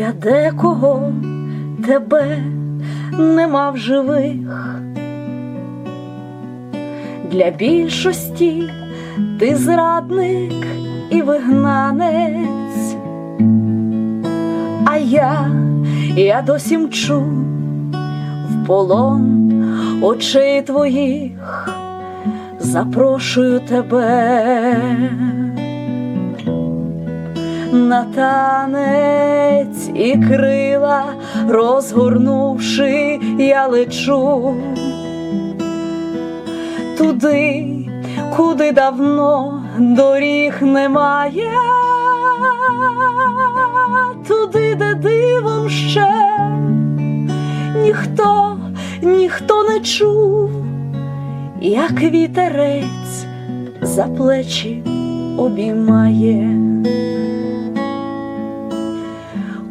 Для декого тебе нема в живих, для більшості ти зрадник і вигнанець, а я, я досі мчу в полон очей твоїх, запрошую тебе на танець і крила розгорнувши, я лечу туди, куди давно доріг немає, туди, де дивом ще ніхто, ніхто не чув, як вітерець за плечі обіймає.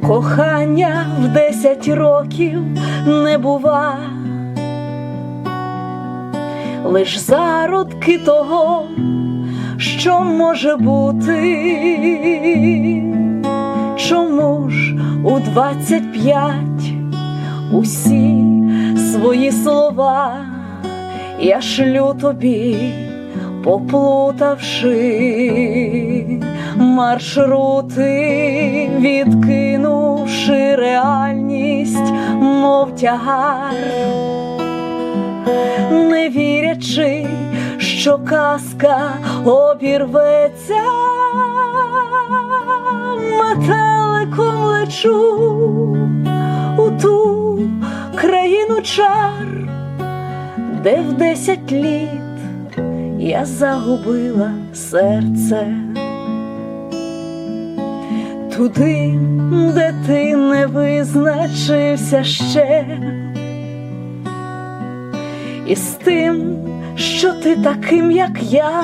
Кохання в десять років не бува, лиш зародки того, що може бути, чому ж у двадцять п'ять усі свої слова? Я шлю тобі, поплутавши маршрути, відкинувши реальність, мов тягар, не вірячи, що казка обірветься, метеликом лечу у ту країну чар, де в десять літ я загубила серце. Туди, де ти не визначився ще, і з тим, що ти таким, як я,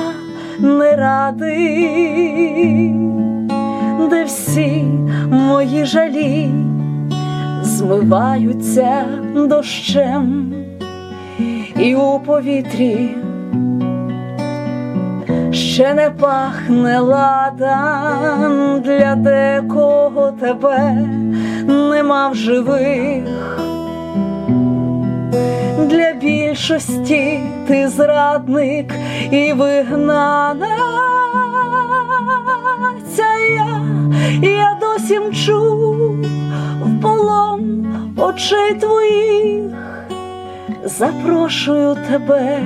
не радий, де всі мої жалі змиваються дощем, і у повітрі ще не пахне ладан для декого тебе. Нема в живих. Для більшості ти зрадник і вигнанець, а я, я досі мчу в полон очей твоїх, запрошую тебе